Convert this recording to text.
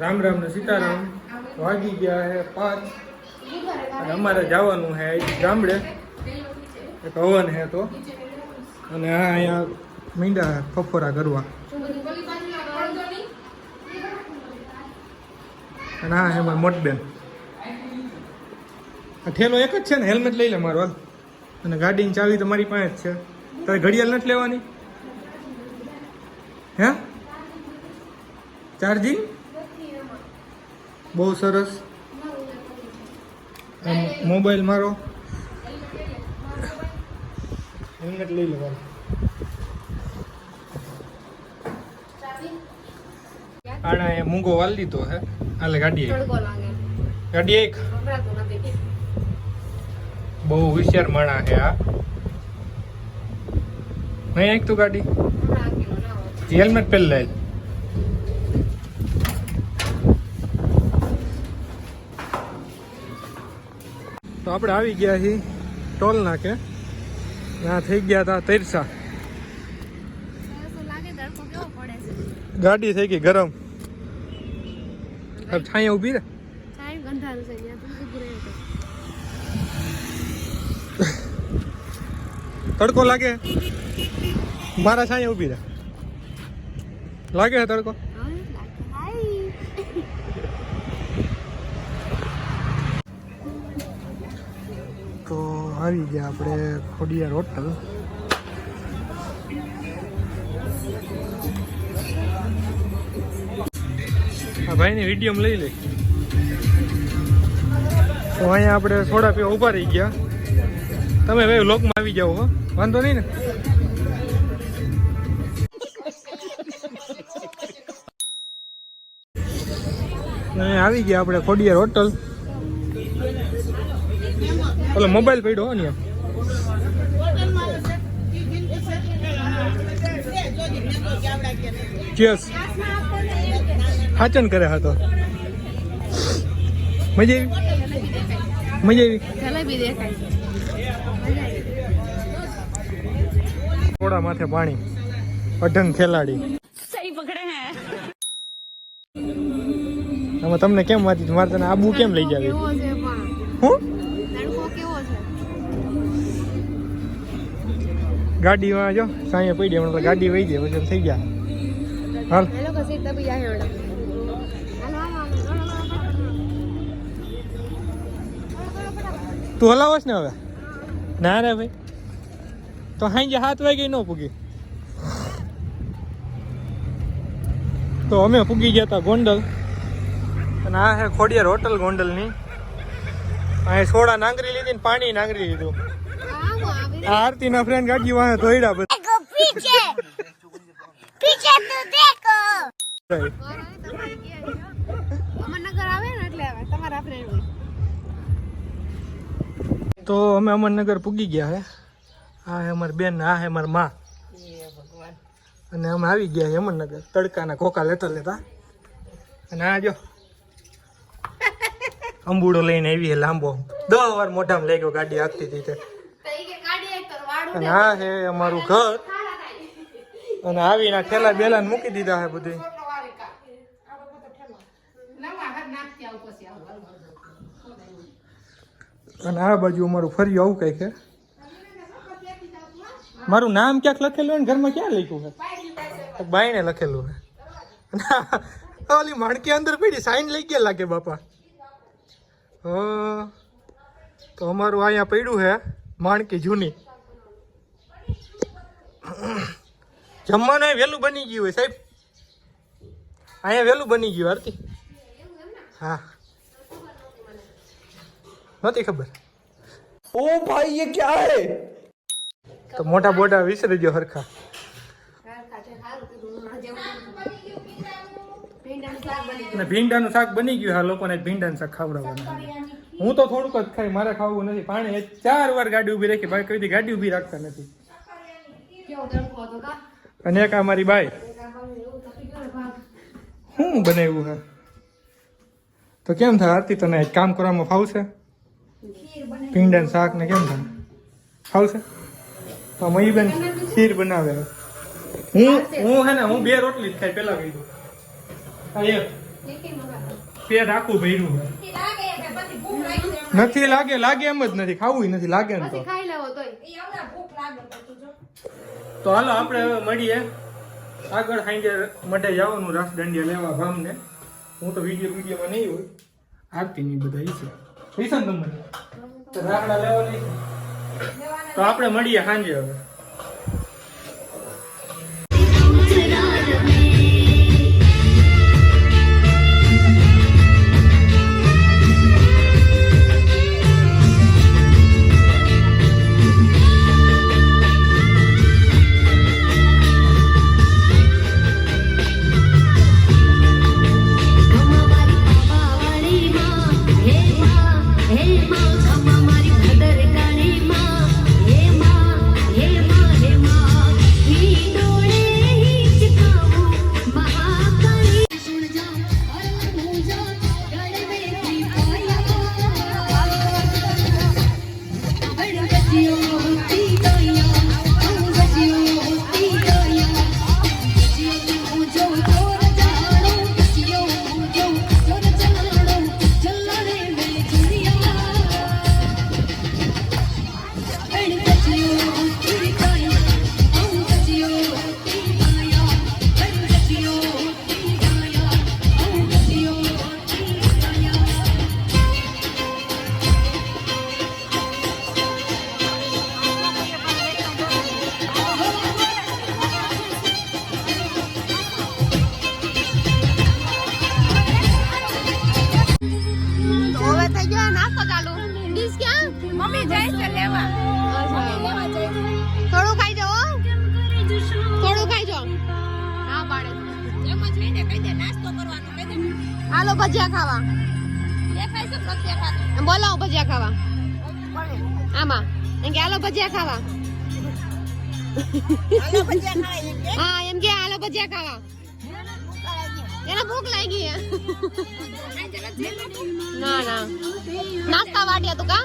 રામ રામ ને સીતારામ વાગી ગયા છે પાંચ. અને અમારે જવાનું છે ગામડે. એક હવન છે તો. અને આ અહીંયા મીંડા ફફોરા કરવા. અને હા હે મારી મોટબેન. આ ઠેલો એક જ છે ને, હેલ્મેટ લઈ લે મારો હાલ. અને ગાડીની ચાવી તો મારી પાસે જ છે. તારે ઘડિયાળ નથી લેવાની? હે? ચાર્જિંગ? બહુ સરસ. આમ મોબાઈલ મારો. હેલ્મેટ લઈ લેવાનું. આણા એ મૂંગો વાલ દીધો હે. હાલે ગાડી ગાડી એક? બહુ હોશિયાર માણા છે આ. નહીં એક તું ગાડી. હેલ્મેટ પહેલા લે. તો આપણે આવી ગયા છીએ ટોલ નાકે ત્યાં થઈ ગયા હતા તૈરસા. ગાડી થઈ ગઈ ગરમ. છાંય ઊભી રે તડકો લાગે? મારા છાંય ઊભી રે લાગે તડકો હા લાગે હાય તો આવી ગયા આપણે ખોડિયાર હોટલ. આ ભાઈની વીડિયો લઈ લઈ તો અહીંયા આપણે થોડા પીવા ઊભા રહી ગયા. તમે ભાઈ લોકમાં આવી જાઓ હો. વાંધો નહીં ને? આવી ગયા આપણે ખોડિયાર હોટલ. ઓલો મોબાઈલ પડ્યો હો ને એમ. હાચન કરે હતો મજા આવી? મજા આવી? થોડા માથે પાણી. અઢંગ ખેલાડી. આમાં તમને કેમ વાંચી? મારે તને આબુ કેમ લઈ જાવી? હું? ગાડીમાં જો સાંજે પડી જાય તો ગાડી વહી જાય પછી થઈ ગયા. હાલ. તું હલાવસ ને હવે? ના રે ભાઈ. તો સાંજે સાત વાગે ન પૂગી. તો અમે પૂગી ગયા હતા ગોંડલ. અને આ છે ખોડિયાર હોટલ ગોંડલની. અહીં સોડા નાંગરી લીધી ને પાણી નાંગરી લીધું. આરતી ના ફ્રેન્ડ ગાડી વાહે ધોઈડા બધા. પીછે. પીછે તું દેખો. અમરનગર તો અમે અમરનગર પૂગી ગયા હે. આ હે અમાર બેન આ હે મારમાં. અને અમે આવી ગયા અમરનગર. તડકાના ખોખા લેતા લેતા. અને આ જો. અંબુડો લઈને આવી લાંબો. દસ વાર મોઢામાં લઈ ગયો ગાડી આગતી હતી અને આ છે અમારું ઘર. અને આવીને ઠેલા બેલા મૂકી દીધા છે બધું. અને આ બાજુ અમારું ફર્યું આવું કઈ છે મારું નામ ક્યાંક લખેલું હોય ને ઘરમાં ક્યાં લખ્યું છે બાઈને લખેલું છે ઓલી માણકી અંદર પડી, સાઈન લઈ ગયા લાગે બાપા. તો અમારું અહીંયા પડ્યું છે માણકી જૂની. જમવાનું અહીં વહેલું બની ગયું હોય સાહેબ અહીંયા વહેલું બની ગયું આરતી હા નહોતી ખબર ओ भाई ये क्या है તો મોટા બોટા વિસરી ગયો હરખા અને ભીંડાનું શાક બની ગયું હા લોકોને ભીંડાનું શાક ખવડાવવાનું હું તો થોડુંક જ ખાઈ મારે ખાવું નથી પાણી એ ચાર વાર ગાડી ઊભી રાખી ભાઈ કઈ દી ગાડી ઊભી રાખતા નથી કેવો તડકો હતો કા અને એક આ મારી બાઈ. શું બનાવ્યું હે? તો કેમ થાય આરતી તને એક કામ કરવામાં ફાવશે? ભીંડાનું શાક ને કેમ થાય? ફાવશે? તો મહીબેન ખીર બનાવે હું. હું હે ને હું બે રોટલી જ ખાઈ પેલા કહી દઉં. હા એક. પેટ આખું ભર્યું નથી લાગે લાગે એમ જ નથી ખાવું નથી લાગે ને તો. ખાઈ લેવો તોય. તો હાલો આપણે હવે મળીએ. આગળ સાંજે મઢે જવાનું રાસ દાંડિયા લેવા ભામને. હું તો વીડિયો વિડીયોમાં નહીં હોય. આરતી ની બધા ઈ છે. ને તમને રાખડા રાકડા લેવા નહીં તો આપણે મળીએ સાંજે હવે. ક્યાં મમ્મી છે લેવા થોડું ખાઈ જાઓ. થોડું ખાઈ જાઓ. હા પાડે એમ જ લઈને કહી દે નાસ્તો કરવાનો કહી દે. હાલો ભજીયા ખાવા. બોલાવો ભજીયા ખાવા. આમાં. એમ કે હાલો ભજીયા ખાવા. હા એમ કે હાલો ભજીયા ખાવા. એને ભૂખ લાગી. ના ના. નાસ્તા વાટ્યા તું કા?